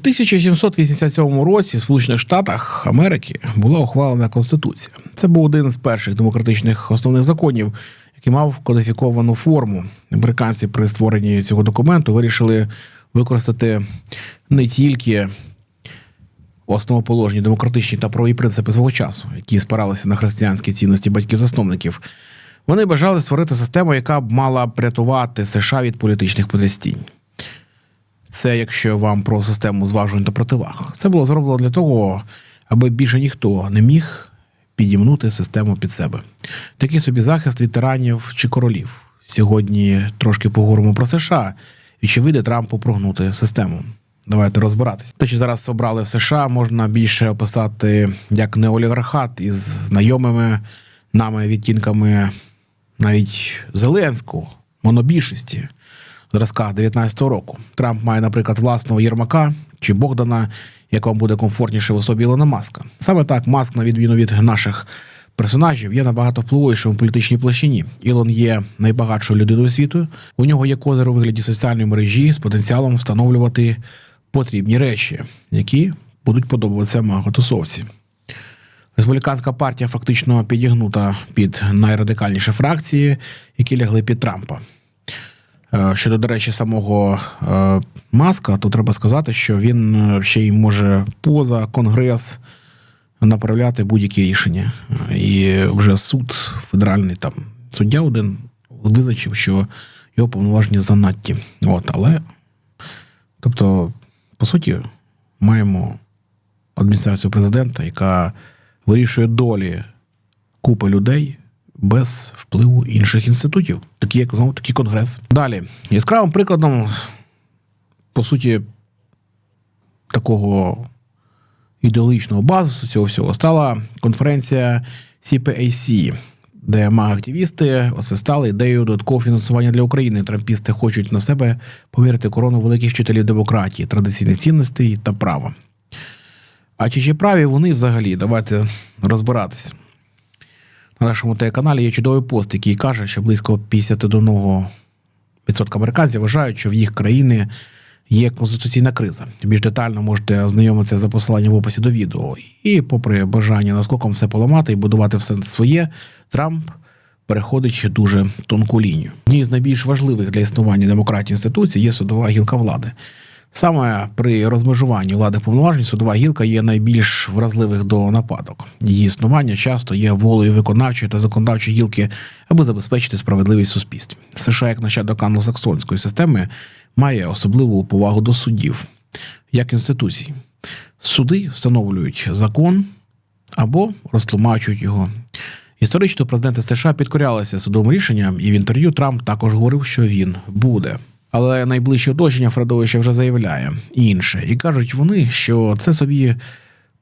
У 1787 році в Сполучених Штатах Америки була ухвалена Конституція. Це був один з перших демократичних основних законів, який мав кодифіковану форму. Американці при створенні цього документу вирішили використати не тільки основоположні демократичні та правові принципи свого часу, які спиралися на християнські цінності батьків-засновників. Вони бажали створити систему, яка б мала б рятувати США від політичних потрястінь. Це якщо вам про систему зважувань та противаг. Це було зроблено для того, аби більше ніхто не міг підімнути систему під себе. Такий собі захист від тиранів чи королів. Сьогодні трошки поговоримо про США і чи вийде Трампу прогнути систему. Давайте розбиратись. Те, що зараз обрали в США, можна більше описати як неолігархат із знайомими нами відтінками навіть Зеленського, монобільшості зразка 19-го року. Трамп має, наприклад, власного Єрмака чи Богдана, як вам буде комфортніше в особі Ілона Маска. Саме так Маск, на відміну від наших персонажів, є набагато впливовішим у політичній площині. Ілон є найбагатшою людиною світу. У нього є козир у вигляді соціальної мережі з потенціалом встановлювати потрібні речі, які будуть подобатися маготусовці. Республіканська партія фактично підігнута під найрадикальніші фракції, які лягли під Трампа. Е, Щодо, до речі, самого е, Маска, то треба сказати, що він е, ще й може поза конгрес направляти будь-які рішення. І вже суд федеральний там суддя один визначив, що його повноваження занадті. От, але, тобто, по суті, маємо адміністрацію президента, яка вирішує долі купи людей без впливу інших інститутів, такі як знову таки конгрес. Далі яскравим прикладом, по суті, такого ідеологічного базису цього всього стала конференція CPAC, де мага-активісти освистали ідею додаткового фінансування для України. Трампісти хочуть на себе повірити корону великих вчителів демократії, традиційних цінностей та права. А чи чи праві вони взагалі? Давайте розбиратися. На нашому телеканалі є чудовий пост, який каже, що близько 51% американців вважають, що в їх країни є конституційна криза. Більш детально можете ознайомитися за посиланням в описі до відео. І, попри бажання наскоком все поламати і будувати все своє, Трамп переходить дуже тонку лінію. Однією з найбільш важливих для існування демократії інституцій є судова гілка влади. Саме при розмежуванні влади повноважень судова гілка є найбільш вразливих до нападок. Її існування часто є волею виконавчої та законодавчої гілки, аби забезпечити справедливість в суспільстві. США, як нащадок англосаксонської системи, має особливу повагу до суддів як інституцій. Суди встановлюють закон або розтлумачують його. Історично президенти США підкорялися судовим рішенням, і в інтерв'ю Трамп також говорив, що він буде. Але найближче оточення Фредовича вже заявляє інше, і кажуть вони, що це собі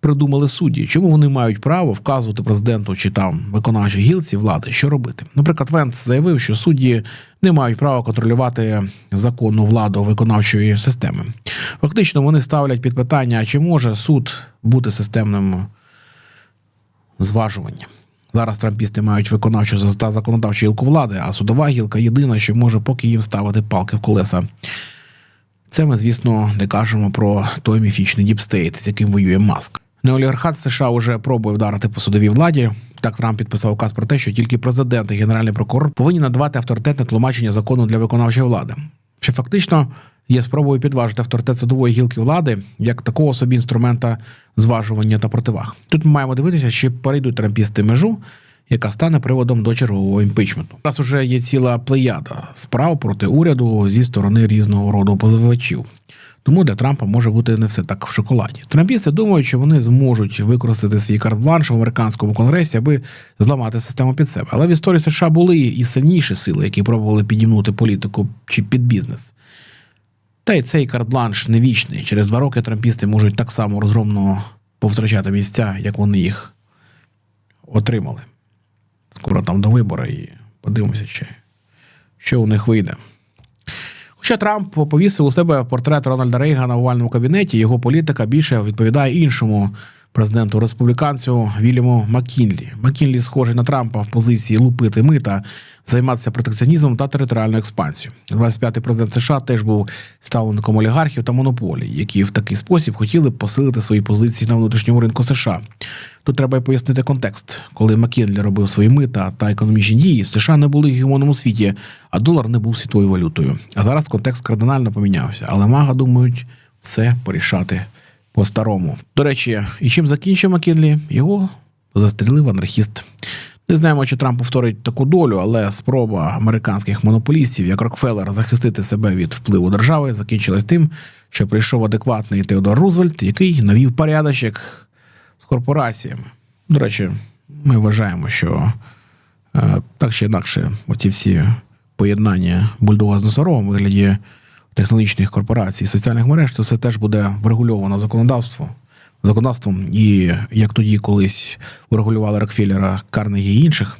придумали судді. Чому вони мають право вказувати президенту чи там виконавчій гілці влади, що робити? Наприклад, Венц заявив, що судді не мають права контролювати законну владу виконавчої системи. Фактично, вони ставлять під питання, чи може суд бути системним зважуванням. Зараз трампісти мають виконавчу та законодавчу гілку влади, а судова гілка єдина, що може поки їм ставити палки в колеса. Це ми, звісно, не кажемо про той міфічний діпстейт, з яким воює Маск. Неолігархат США вже пробує вдарити по судовій владі. Так Трамп підписав указ про те, що тільки президент і генеральний прокурор повинні надавати авторитетне тлумачення закону для виконавчої влади. Що фактично є спробою підважити авторитет судової гілки влади як такого собі інструмента зважування та противаг. Тут ми маємо дивитися, чи перейдуть трампісти межу, яка стане приводом до чергового імпічменту. У нас вже є ціла плеяда справ проти уряду зі сторони різного роду позивачів. Тому для Трампа може бути не все так в шоколаді. Трампісти думають, що вони зможуть використати свій карт-бланш в американському конгресі, аби зламати систему під себе. Але в історії США були і сильніші сили, які пробували підімнути політику чи під бізнес. Та й цей карт-бланш не вічний. Через два роки трампісти можуть так само розгромно повтрачати місця, як вони їх отримали. Скоро там до вибору і подивимося, чи, що у них вийде. Хоча Трамп повісив у себе портрет Рональда Рейгана в овальному кабінеті, його політика більше відповідає іншому президенту республіканцю Вільяму Маккінлі. Маккінлі схожий на Трампа в позиції лупити мита, займатися протекціонізмом та територіальною експансією. 25-й президент США теж був ставленником олігархів та монополій, які в такий спосіб хотіли посилити свої позиції на внутрішньому ринку США. Тут треба й пояснити контекст, коли Маккінлі робив свої мита та економічні дії, США не були гегемоном у світі, а долар не був світовою валютою. А зараз контекст кардинально помінявся. Але мага думають все порішати по-старому. До речі, і чим закінчив Маккінлі? Його застрілив анархіст. Не знаємо, чи Трамп повторить таку долю, але спроба американських монополістів, як Рокфеллер, захистити себе від впливу держави, закінчилась тим, що прийшов адекватний Теодор Рузвельт, який навів порядочок з корпораціями. До речі, ми вважаємо, що е, так чи інакше, оці всі поєднання бульдога з носорогом вигляді технологічних корпорацій, соціальних мереж, то це теж буде врегульовано законодавством. Законодавством, і як тоді колись врегулювали Рокфеллера, Карнегі і інших,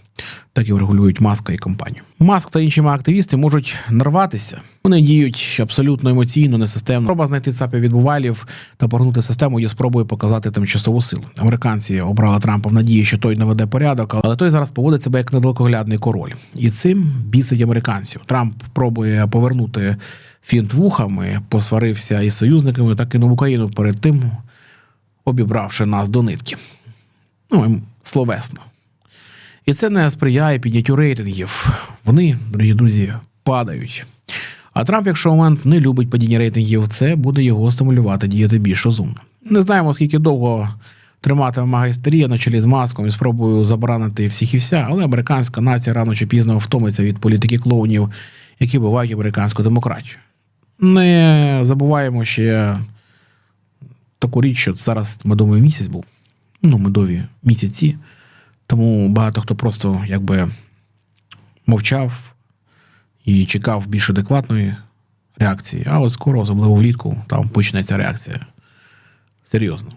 так і врегулюють Маска і компанію. Маск та інші активісти можуть нарватися. Вони діють абсолютно емоційно, несистемно. Спроба знайти цапів відбувалів та порнути систему є спробою показати тимчасову силу. Американці обрали Трампа в надії, що той наведе порядок, але той зараз поводить себе як недалекоглядний король. І цим бісить американців. Трамп пробує повернути фінт вухами, посварився із союзниками та кинув Україну перед тим, обібравши нас до нитки. Ну, ем, словесно. І це не сприяє підняттю рейтингів. Вони, дорогі друзі, падають. А Трамп, якщо момент не любить падіння рейтингів, це буде його стимулювати діяти більш розумно. Не знаємо, скільки довго триматиме магістерія на чолі з маском і спробую заборонити всіх і вся, але американська нація рано чи пізно втомиться від політики клоунів, які бувають американську демократію. Не забуваємо ще таку річ, що зараз медовий місяць був. Ну, медові місяці. Тому багато хто просто якби мовчав і чекав більш адекватної реакції. А от скоро, особливо влітку, там почнеться реакція. Серйозно.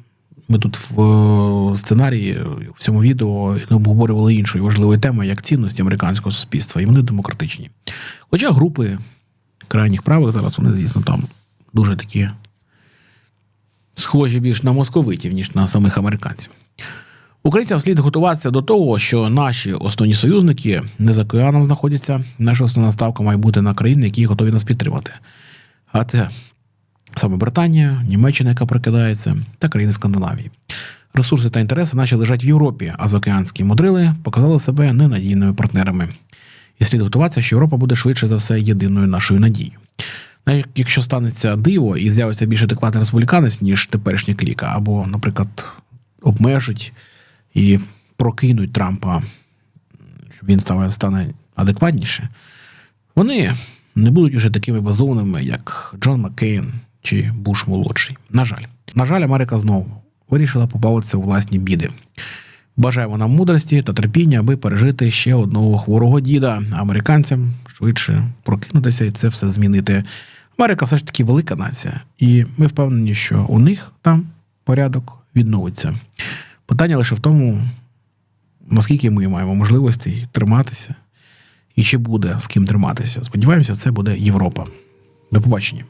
Ми тут в е, сценарії в цьому відео обговорювали іншої важливої теми, як цінності американського суспільства, і вони демократичні. Хоча групи крайніх правих зараз вони, звісно, там дуже такі схожі більш на московитів, ніж на самих американців. Українцям слід готуватися до того, що наші основні союзники не за океаном знаходяться. Наша основна ставка має бути на країни, які готові нас підтримати. А це саме Британія, Німеччина, яка прикидається, та країни Скандинавії. Ресурси та інтереси наші лежать в Європі, а заокеанські мудрили показали себе ненадійними партнерами. І слід готуватися, що Європа буде швидше за все єдиною нашою надією. Навіть якщо станеться диво і з'явиться більш адекватний республіканець, ніж теперішня кліка, або, наприклад, обмежить і прокинуть Трампа, щоб він стане, адекватніше, вони не будуть уже такими базовними, як Джон Маккейн чи Буш молодший. На жаль, на жаль, Америка знову вирішила побавитися у власні біди. Бажаємо нам мудрості та терпіння, аби пережити ще одного хворого діда, американцям швидше прокинутися і це все змінити. Америка все ж таки велика нація, і ми впевнені, що у них там порядок відновиться. Питання лише в тому, наскільки ми маємо можливості триматися, і чи буде з ким триматися. Сподіваємося, це буде Європа. До побачення.